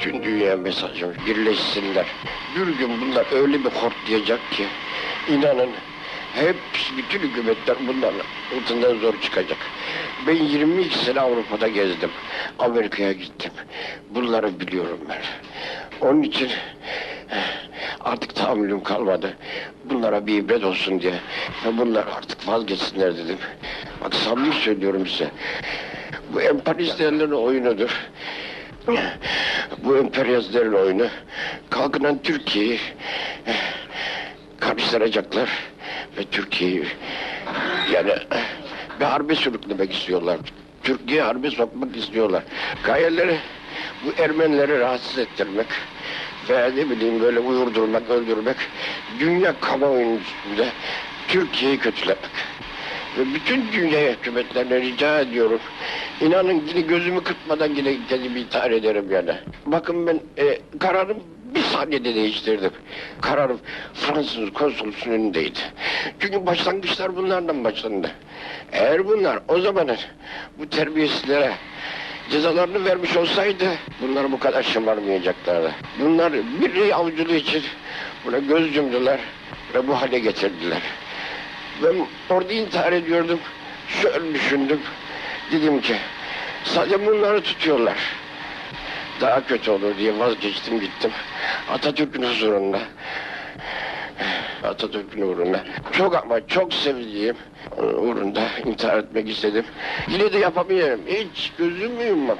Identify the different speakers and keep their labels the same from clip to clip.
Speaker 1: Bütün dünya mesajım birleşsinler. Bir gün bunlar öyle bir hortlayacak ki inanın hepsi bütün hükümetler bunların altından zor çıkacak. Ben 22 sene Avrupa'da gezdim. Amerika'ya gittim. Bunları biliyorum ben. Onun için eh, artık tahammülüm kalmadı. Bunlara bir ibret olsun diye. Ve bunlar artık vazgeçsinler dedim. Bak samimi söylüyorum size. Bu emperyalistlerin oyunudur. Bu emperyalistlerin oyunu. Kalkınan Türkiye'yi eh, karıştıracaklar. Ve Türkiye'yi yani eh, bir harbe sürüklemek istiyorlar. Türkiye'yi harbe sokmak istiyorlar. Gayeleri bu Ermenileri rahatsız ettirmek ve ne bileyim böyle uyurdurmak, öldürmek, dünya kamuoyunun üstünde Türkiye'yi kötülemek. Ve bütün dünya hükümetlerine rica ediyorum. İnanın yine gözümü kırpmadan yine kendimi intihar ederim yani. Bakın ben e, kararım bir saniyede değiştirdim. Kararım Fransız konsolosunun önündeydi. Çünkü başlangıçlar bunlardan başlandı. Eğer bunlar o zaman bu terbiyesizlere cezalarını vermiş olsaydı bunlar bu kadar şımarmayacaklardı. Bunlar bir avcılığı için buna göz yumdular ve bu hale getirdiler. Ben orada intihar ediyordum. Şöyle düşündüm. Dedim ki sadece bunları tutuyorlar. Daha kötü olur diye vazgeçtim gittim. Atatürk'ün huzurunda. Atatürk'ün uğruna. Çok ama çok sevdiğim uğrunda intihar etmek istedim. Yine de yapamıyorum. Hiç gözümü yummam.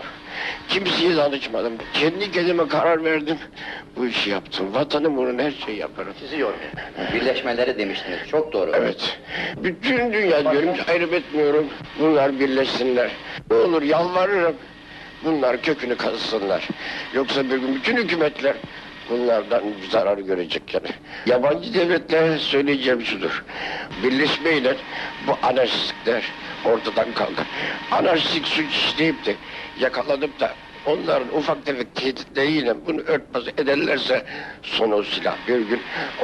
Speaker 1: Kimseye danışmadım. Kendi kendime karar verdim. Bu işi yaptım. Vatanım uğruna her şeyi yaparım.
Speaker 2: Sizi yormuyor. Birleşmeleri demiştiniz. Çok doğru.
Speaker 1: Evet. Bütün dünya diyorum ayrım etmiyorum. Bunlar birleşsinler. Ne olur yalvarırım. Bunlar kökünü kazısınlar. Yoksa bir gün bütün hükümetler bunlardan zarar görecek yani. Yabancı devletlere söyleyeceğim şudur. Birleşmeyle bu anarşistlikler ortadan kalkar. Anarşistik suç işleyip de yakalanıp da onların ufak tefek tehditleriyle bunu örtbas ederlerse son o silah bir gün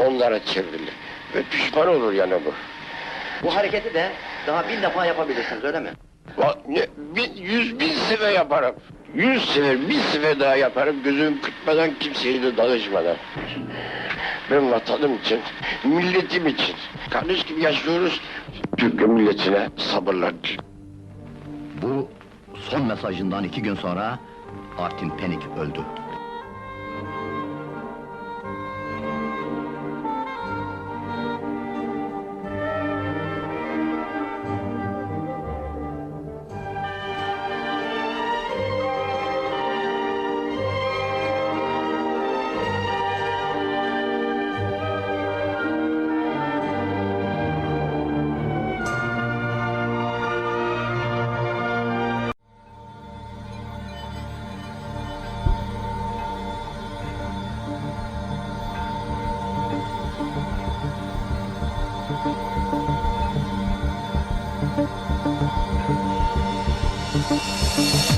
Speaker 1: onlara çevrilir. Ve pişman olur yani bu.
Speaker 2: Bu hareketi de daha bin defa yapabilirsiniz öyle mi?
Speaker 1: Va- ne, bin, yüz bin sefer yaparım. Yüz sefer, bin sefer daha yaparım. Gözüm kırpmadan, kimseye de danışmadan. Ben vatanım için, milletim için. Kardeş gibi yaşıyoruz. Türk milletine sabırlar.
Speaker 3: Bu son mesajından iki gün sonra Artin Penik öldü.
Speaker 4: Thank you.